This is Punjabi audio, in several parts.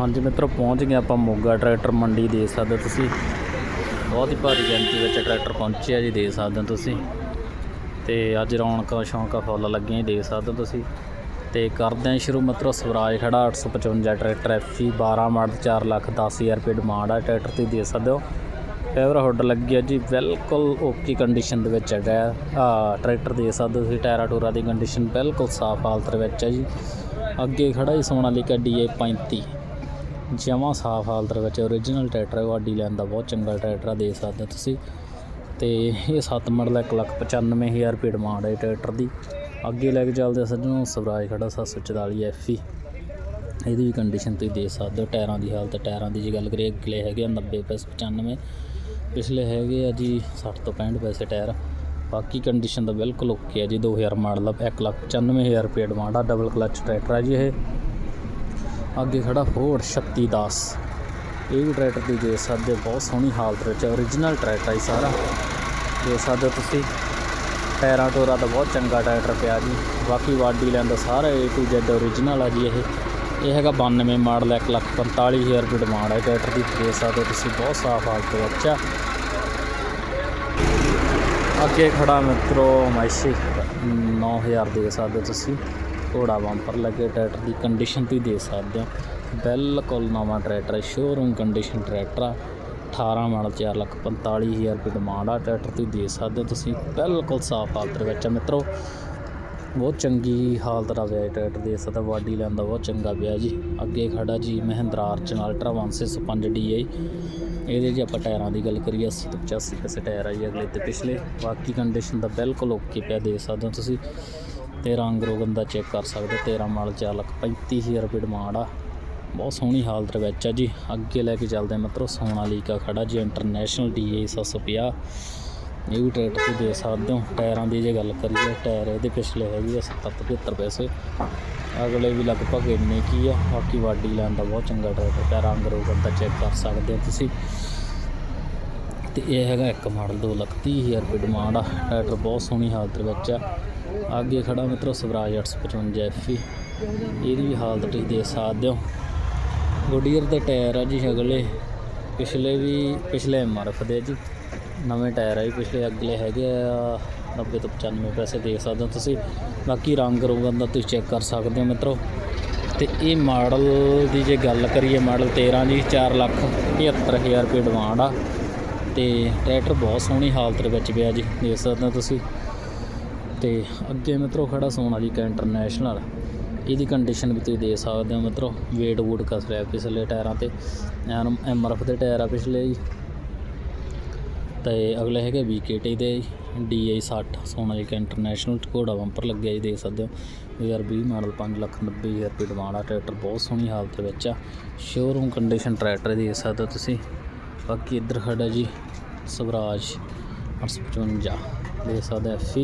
ਹਾਂਜੀ ਮਿੱਤਰੋ, ਪਹੁੰਚ ਗਏ ਆਪਾਂ ਮੋਗਾ ਟਰੈਕਟਰ ਮੰਡੀ ਦੇ ਸਕਦੇ ਹੋ ਤੁਸੀਂ। ਬਹੁਤ ਹੀ ਭਾਰੀ ਗਿਣਤੀ ਵਿੱਚ ਟਰੈਕਟਰ ਪਹੁੰਚਿਆ ਜੀ ਦੇ ਸਕਦੇ ਹੋ ਤੁਸੀਂ। ਤੇ ਅੱਜ ਰੌਣਕਾਂ, ਸ਼ੌਂਕਾਂ ਫੁੱਲ ਲੱਗੀਆਂ ਜੀ ਦੇ ਸਕਦੇ ਹੋ ਤੁਸੀਂ। ਤੇ ਕਰਦੇ ਹਾਂ ਸ਼ੁਰੂ ਮਿੱਤਰੋ, ਸਵਰਾਜ ਖੜਾ 855 ਟਰੈਕਟਰ ਐਫਸੀ 12 ਮਾਡਲ 4 ਲੱਖ 10000 ਰੁਪਏ ਡਿਮਾਂਡ ਆ ਟਰੈਕਟਰ ਤੇ ਦੇ ਸਕਦੇ ਹੋ। ਫੇਵਰ ਹੁੱਡ ਲੱਗੀ ਆ ਜੀ, ਬਿਲਕੁਲ ਓਕੇ ਕੰਡੀਸ਼ਨ ਦੇ ਵਿੱਚ ਹੈਗਾ ਆ। ਟਰੈਕਟਰ ਦੇ ਸਕਦੇ ਹੋ ਤੁਸੀਂ, ਟਾਇਰਾ ਟੂਰਾਂ ਦੀ ਕੰਡੀਸ਼ਨ ਬਿਲਕੁਲ ਸਾਫ਼ ਹਾਲਤ ਵਿੱਚ ਹੈ ਜੀ। ਅੱਗੇ ਖੜਾ ਹੀ ਸੋਨਾਲੀਕਾ ਡੀਏ 35 ਜਮਾਂ ਸਾਫ਼ ਹਾਲਤ ਵਿੱਚ ਓਰੀਜਨਲ ਟਰੈਕਟਰ ਹੈ ਵਾਡੀ ਲੈਣ ਦਾ ਬਹੁਤ ਚੰਗਾ ਟਰੈਕਟਰ ਆ ਦੇ ਸਕਦੇ ਹੋ ਤੁਸੀਂ। ਤੇ ਇਹ 7 ਮਾਡਲ ਹੈ, ਇੱਕ ਲੱਖ 95000 ਰੁਪਏ ਡਿਮਾਂਡ ਹੈ ਟਰੈਕਟਰ ਦੀ। ਅੱਗੇ ਲੈ ਕੇ ਚੱਲਦੇ ਆ ਸੱਜਣੋ ਸਵਰਾਜ ਖੜਾ 744 ਐਫਈ ਇਹਦੀ ਵੀ ਕੰਡੀਸ਼ਨ ਤੁਸੀਂ ਦੇ ਸਕਦੇ ਹੋ ਟਾਇਰਾਂ ਦੀ ਹਾਲਤ ਟਾਇਰਾਂ ਦੀ ਜੇ ਗੱਲ ਕਰੀਏ ਅਗਲੇ ਹੈਗੇ ਆ 90 ਪੈਸੇ 95 ਪਿਛਲੇ ਹੈਗੇ ਆ ਜੀ 60 ਤੋਂ 65 ਪੈਸੇ ਟਾਇਰ। ਬਾਕੀ ਕੰਡੀਸ਼ਨ ਤਾਂ ਬਿਲਕੁਲ ਓਕੇ ਆ ਜੀ 2000 ਮਾਡਲ ਦਾ 195000 ਰੁਪਏ ਡਿਮਾਂਡ ਆ ਡਬਲ ਕਲਚ ਟਰੈਕਟਰ ਆ ਜੀ ਇਹ। ਅੱਗੇ ਖੜਾ ਫੋਰਡ 3610 ਇਹ ਵੀ ਟਰੈਕਟਰ ਦੀ ਦੇ ਸਕਦੇ ਹੋ, ਬਹੁਤ ਸੋਹਣੀ ਹਾਲਤ ਵਿੱਚ ਓਰੀਜਨਲ ਟਰੈਕਟਰ ਹੈ ਜੀ ਸਾਰਾ। ਦੇ ਸਕਦੇ ਹੋ ਤੁਸੀਂ ਟਾਇਰਾਂ ਟੋਰਾ ਦਾ ਬਹੁਤ ਚੰਗਾ ਟਰੈਕਟਰ ਪਿਆ ਜੀ। ਬਾਕੀ ਵਾਡੀ ਲੈਂਦਾ ਸਾਰਾ A to Z ਓਰੀਜਨਲ ਆ ਜੀ ਇਹ। ਇਹ ਹੈਗਾ 92 ਮਾਡਲ 145000 ਰੁਪਏ ਡਿਮਾਂਡ ਹੈ ਟਰੈਕਟਰ ਦੀ। ਦੇ ਸਕਦੇ ਹੋ ਤੁਸੀਂ ਬਹੁਤ ਸਾਫ਼ ਹਾਲਤ ਵਿੱਚ ਆ। ਅੱਗੇ ਖੜਾ ਮਿੱਤਰੋ ਮੈਸ਼ੀ 9000 ਦੇ ਸਕਦੇ ਹੋ ਤੁਸੀਂ। ਘੋੜਾ ਬੰਪਰ ਲੱਗੇ ਟਰੈਕਟਰ ਦੀ ਕੰਡੀਸ਼ਨ ਤੁਸੀਂ ਦੇ ਸਕਦੇ ਹੋ। ਬਿਲਕੁਲ ਨਵਾਂ ਟਰੈਕਟਰ ਹੈ ਸ਼ੋਰੂਮ ਕੰਡੀਸ਼ਨ ਟਰੈਕਟਰ ਆ। 18 ਮਾਡਲ 4 ਲੱਖ 45000 ਰੁਪਏ ਡਿਮਾਂਡ ਆ ਟਰੈਕਟਰ ਤੁਸੀਂ ਦੇ ਸਕਦੇ ਹੋ ਤੁਸੀਂ। ਬਿਲਕੁਲ ਸਾਫ਼ ਹਾਲਤ ਦੇ ਵਿੱਚ ਆ ਮਿੱਤਰੋ। ਬਹੁਤ ਚੰਗੀ ਹਾਲਤ ਦਾ ਵਿਆਹ ਟਰੈਕਟਰ ਦੇ ਸਕਦਾ ਬਾਡੀ ਲੈਂਦਾ ਬਹੁਤ ਚੰਗਾ ਵਿਆਹ ਜੀ। ਅੱਗੇ ਖੜਾ ਜੀ ਮਹਿੰਦਰਾ ਅਰਚਨ ਅਲਟਰਾ 165 DI ਇਹਦੇ ਜੇ ਆਪਾਂ ਟਾਇਰਾਂ ਦੀ ਗੱਲ ਕਰੀਏ 80 ਤੋਂ 85 ਪੈਸੇ ਟਾਇਰ ਆ ਜੀ ਅਗਲੇ ਤੇ ਪਿਛਲੇ। ਬਾਕੀ ਕੰਡੀਸ਼ਨ ਦਾ ਬਿਲਕੁਲ ਓਕੇ ਪਿਆ ਦੇ ਸਕਦੇ ਹੋ ਤੁਸੀਂ। ਤੇ ਰੰਗ ਰੋਗਨ ਦਾ ਚੈੱਕ ਕਰ ਸਕਦੇ ਹੋ। 13 ਮਾਡਲ 4 ਲੱਖ 35000 ਰੁਪਏ ਡਿਮਾਂਡ ਆ। ਬਹੁਤ ਸੋਹਣੀ ਹਾਲਤ ਵਿੱਚ ਆ ਜੀ। ਅੱਗੇ ਲੈ ਕੇ ਚੱਲਦੇ ਹਾਂ ਮਿੱਤਰੋ ਸੋਨਾਲੀਕਾ ਖੜਾ ਜੀ, ਇੰਟਰਨੈਸ਼ਨਲ DA 750 ਇਹ ਵੀ ਟਰੈਕਟਰ ਤੇ ਦੇ ਸਕਦੇ ਹੋ। ਟਾਇਰਾਂ ਦੀ ਜੇ ਗੱਲ ਕਰੀਏ, ਟਾਇਰ ਇਹਦੇ ਪਿਛਲੇ ਹੈਗੇ ਆ 70 75 ਪੈਸੇ। ਅਗਲੇ ਵੀ ਲਗਭਗ ਇੰਨੇ ਕੀ ਆ। ਬਾਕੀ ਵਾਡੀ ਲੈਣ ਦਾ ਬਹੁਤ ਚੰਗਾ ਟਰੈਕਟਰ ਹੈ ਰੰਗ ਰੋਗਨ ਦਾ ਚੈੱਕ ਕਰ ਸਕਦੇ ਹੋ ਤੁਸੀਂ। ਤੇ ਇਹ ਹੈਗਾ ਇੱਕ ਮਾਡਲ 2 ਲੱਖ 30 ਹਜ਼ਾਰ ਰੁਪਏ ਡਿਮਾਂਡ ਆ। ਟਰੈਕਟਰ ਬਹੁਤ ਸੋਹਣੀ ਹਾਲਤ ਵਿੱਚ ਆ। ਅੱਗੇ ਖੜਾ ਮਿੱਤਰੋ ਸਵਰਾਜ 855 ਐਫਈ ਇਹਦੀ ਵੀ ਹਾਲਤ ਤੁਸੀਂ ਦੇਖ ਸਕਦੇ ਹੋ। ਗੁਡੀਅਰ ਦੇ ਟਾਇਰ ਆ ਜੀ ਅਗਲੇ। ਪਿਛਲੇ ਵੀ, ਪਿਛਲੇ ਐਮਆਰਐਫ ਦੇ ਆ ਜੀ। ਨਵੇਂ ਟਾਇਰ ਆ ਜੀ, ਪਿਛਲੇ ਅਗਲੇ ਹੈਗੇ ਆ 90 ਤੋਂ 95 ਪੈਸੇ ਦੇਖ ਸਕਦੇ ਹੋ ਤੁਸੀਂ। ਬਾਕੀ ਰੰਗ ਰੋਗਨ ਦਾ ਤੁਸੀਂ ਚੈੱਕ ਕਰ ਸਕਦੇ ਹੋ ਮਿੱਤਰੋ। ਤੇ ਇਹ ਮਾਡਲ ਦੀ ਜੇ ਗੱਲ ਕਰੀਏ, ਮਾਡਲ 13 ਜੀ 4 ਲੱਖ 75000 ਰੁਪਏ ਡਿਮਾਂਡ ਆ। ਤੇ ਟਰੈਕਟਰ ਬਹੁਤ ਸੋਹਣੀ ਹਾਲਤ ਦੇ ਵਿੱਚ ਪਿਆ ਜੀ, ਦੇਖ ਸਕਦੇ ਹੋ ਤੁਸੀਂ। ਤੇ ਅੱਗੇ ਮਿੱਤਰੋ ਖੜਾ ਕਾ ਇੰਟਰਨੈਸ਼ਨਲ ਇਹਦੀ ਕੰਡੀਸ਼ਨ ਵੀ ਤੁਸੀਂ ਦੇਖ ਸਕਦੇ ਹੋ ਮਿੱਤਰੋ ਵੇਟ ਵੂਟ ਕਸ ਰਿਹਾ ਪਿਛਲੇ ਟਾਇਰਾਂ ਤੇ ਐਮ ਆਰ ਐਫ ਦੇ ਟਾਇਰ ਆ ਪਿਛਲੇ ਜੀ। ਤੇ ਅਗਲੇ ਹੈਗੇ ਵੀਕੇਟੀ ਦੇ ਡੀਆਈ 60 ਸੋਨਾਲੀਕਾ ਇੰਟਰਨੈਸ਼ਨਲ ਘੋੜਾ ਬੰਪਰ ਲੱਗਿਆ ਜੀ, ਦੇਖ ਸਕਦੇ ਹੋ। 2020 ਮਾਡਲ 5 ਲੱਖ 90 ਹਜ਼ਾਰ ਰੁਪਏ ਡਿਮਾਂਡ ਆ ਟਰੈਕਟਰ ਬਹੁਤ ਸੋਹਣੀ ਹਾਲਤ ਦੇ ਵਿੱਚ ਆ। ਸ਼ੋਰੂਮ ਕੰਡੀਸ਼ਨ ਟਰੈਕਟਰ ਦੇਖ ਸਕਦੇ ਹੋ ਤੁਸੀਂ। ਬਾਕੀ ਇੱਧਰ ਖੜਾ ਜੀ, ਸਵਰਾਜ 855 ਦੇ ਸਕਦੇ ਐਫੀ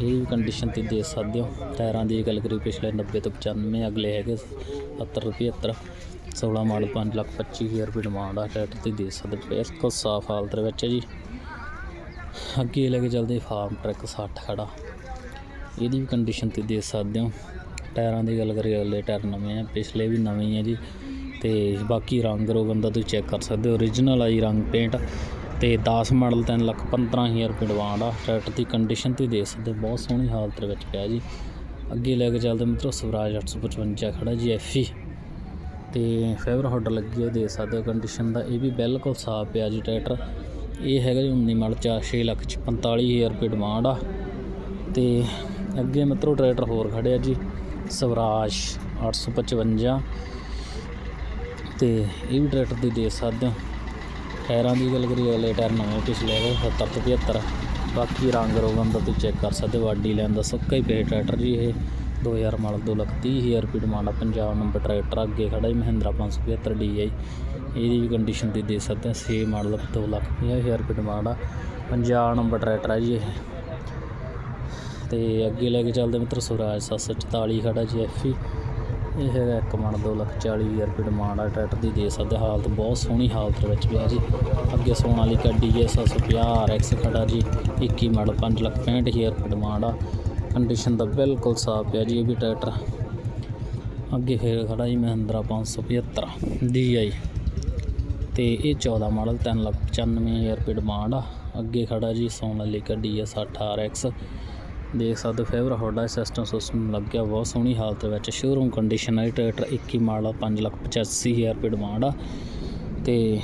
ਇਹਦੀ ਵੀ ਕੰਡੀਸ਼ਨ ਤੇ ਦੇ ਸਕਦੇ ਹੋ। ਟਾਇਰਾਂ ਦੀ ਗੱਲ ਕਰੀ ਪਿਛਲੇ 90 ਤੋਂ 95 ਅਗਲੇ ਹੈਗੇ 70 ਰੁਪਏ 75 16 ਮਾਡਲ 5 ਲੱਖ 25 ਹਜ਼ਾਰ ਰੁਪਏ ਡਿਮਾਂਡ ਆ ਟਰੈਕਟਰ ਤੇ ਦੇ ਸਕਦੇ ਬਿਲਕੁਲ ਸਾਫ਼ ਹਾਲਤ ਦੇ ਵਿੱਚ ਹੈ ਜੀ। ਅੱਗੇ ਲੈ ਕੇ ਚੱਲਦੇ ਫਾਰਮ ਟਰੈਕ 60 ਖੜਾ। ਇਹਦੀ ਵੀ ਕੰਡੀਸ਼ਨ ਤੇ ਦੇ ਸਕਦੇ ਹੋ। ਟਾਇਰਾਂ ਦੀ ਗੱਲ ਕਰੀਏ, ਅਗਲੇ ਟਾਇਰ ਨਵੇਂ ਆ, ਪਿਛਲੇ ਵੀ ਨਵੇਂ ਹੀ ਆ ਜੀ। ਤੇ ਬਾਕੀ ਰੰਗ ਰੋਗਨ ਦਾ ਤੁਸੀਂ ਚੈੱਕ ਕਰ ਸਕਦੇ ਹੋ। origignal ਆ ਜੀ, ਰੰਗ ਪੇਂਟ ਤੇ 10 ਮਾਡਲ 3 ਲੱਖ 15000 ਰੁਪਏ ਡਿਮਾਂਡ ਆ। ਟਰੈਕਟਰ ਦੀ ਕੰਡੀਸ਼ਨ ਤੇ ਦੇਖ ਸਕਦੇ ਹੋ, ਬਹੁਤ ਸੋਹਣੀ ਹਾਲਤ ਦੇ ਵਿੱਚ ਪਿਆ ਜੀ। ਅੱਗੇ ਲੈ ਕੇ ਚੱਲਦੇ ਮਿੱਤਰੋ ਸਵਰਾਜ 855 ਖੜਾ ਜੀ ਐਫਈ ਤੇ ਫੇਵਰ ਹੁੱਡ ਲੱਗੀ ਹੈ ਦੇ ਸਕਦੇ ਹੋ ਕੰਡੀਸ਼ਨ ਦਾ ਇਹ ਵੀ ਬਿਲਕੁਲ ਸਾਫ਼ ਪਿਆ ਜੀ ਟਰੈਕਟਰ ਇਹ ਹੈਗਾ ਜੀ 19 ਮਾਡਲ 4 6 ਲੱਖ 'ਚ 45000 ਰੁਪਏ ਡਿਮਾਂਡ ਆ। ਤੇ ਅੱਗੇ ਮਿੱਤਰੋ ਟਰੈਕਟਰ ਹੋਰ ਖੜਿਆ ਜੀ ਸਵਰਾਜ 855 ਤੇ ਇਹ ਵੀ ਟਰੈਕਟਰ ਦੀ ਦੇ ਸਕਦੇ ਹੋ। ਟਾਇਰਾਂ ਦੀ ਗੱਲ ਕਰੀਏ, ਅਗਲੇ ਟਾਇਰ ਨਵੇਂ ਪਿਛਲੇ ਹੈਗੇ 70 ਤੋਂ 75 ਬਾਕੀ ਰੰਗ ਰੋਗਨ ਦਾ ਤੁਸੀਂ ਚੈੱਕ ਕਰ ਸਕਦੇ ਹੋ ਵਾਡੀ ਲੈਣ ਦਾ ਸੁੱਕਾ ਹੀ ਪਿਆ ਟਰੈਕਟਰ ਜੀ ਇਹ। 2000 ਮਾਡਲ 2 ਲੱਖ 30 ਹਜ਼ਾਰ ਰੁਪਏ ਡਿਮਾਂਡ ਆ, ਪੰਜਾਬ ਨੰਬਰ ਟਰੈਕਟਰ ਅੱਗੇ ਖੜਾ ਜੀ ਮਹਿੰਦਰਾ 575 DI ਇਹਦੀ ਵੀ ਕੰਡੀਸ਼ਨ ਤੇ ਦੇ ਸਕਦੇ ਹਾਂ 6 ਮਾਡਲ 2 ਲੱਖ 50 ਹਜ਼ਾਰ ਰੁਪਏ ਡਿਮਾਂਡ ਆ, ਪੰਜਾਬ ਨੰਬਰ ਟਰੈਕਟਰ ਆ ਜੀ ਇਹ। ਤੇ ਅੱਗੇ ਲੈ ਕੇ ਚੱਲਦੇ ਮਿੱਤਰ, ਸਵਰਾਜ 744 ਖੜਾ ਜੀ ਐਫਈ ਇਹ ਹੈਗਾ ਇੱਕ ਮਣ 2 ਲੱਖ 40 ਹਜ਼ਾਰ ਰੁਪਏ ਡਿਮਾਂਡ ਆ, ਟਰੈਕਟਰ ਦੀ ਦੇ ਸਕਦੇ ਹਾਲਤ, ਬਹੁਤ ਸੋਹਣੀ ਹਾਲਤ ਵਿੱਚ ਪਿਆ ਜੀ। ਅੱਗੇ ਸੋਨਾਲੀਕਾ ਡੀਏ 750 ਆਰਐਕਸ ਖੜਾ ਜੀ 21 ਮਾਡਲ 5 ਲੱਖ 65 ਹਜ਼ਾਰ ਰੁਪਏ ਡਿਮਾਂਡ ਆ। ਕੰਡੀਸ਼ਨ ਦਾ ਬਿਲਕੁਲ ਸਾਫ਼ ਪਿਆ ਜੀ, ਇਹ ਵੀ ਟਰੈਕਟਰ। ਅੱਗੇ ਫਿਰ ਖੜਾ ਜੀ ਮਹਿੰਦਰਾ 575 DI ਤੇ ਇਹ 14 ਮਾਡਲ 395000 ਰੁਪਏ ਡਿਮਾਂਡ ਆ। ਅੱਗੇ ਖੜਾ ਜੀ ਸੋਨਾਲੀਕਾ DS 60 RX ਦੇਖ ਸਕਦੇ ਹੋ, ਫੇਵਰ ਹੋਡਾ ਸਿਸਟਮ ਸਿਸਟਮ ਲੱਗ ਗਿਆ ਬਹੁਤ ਸੋਹਣੀ ਹਾਲਤ ਵਿੱਚ ਸ਼ੋਰੂਮ ਕੰਡੀਸ਼ਨ ਹੈ, ਟਰੈਕਟਰ 21 ਮਾਡਲ 585000 ਰੁਪਏ ਡਿਮਾਂਡ ਆ। ਤੇ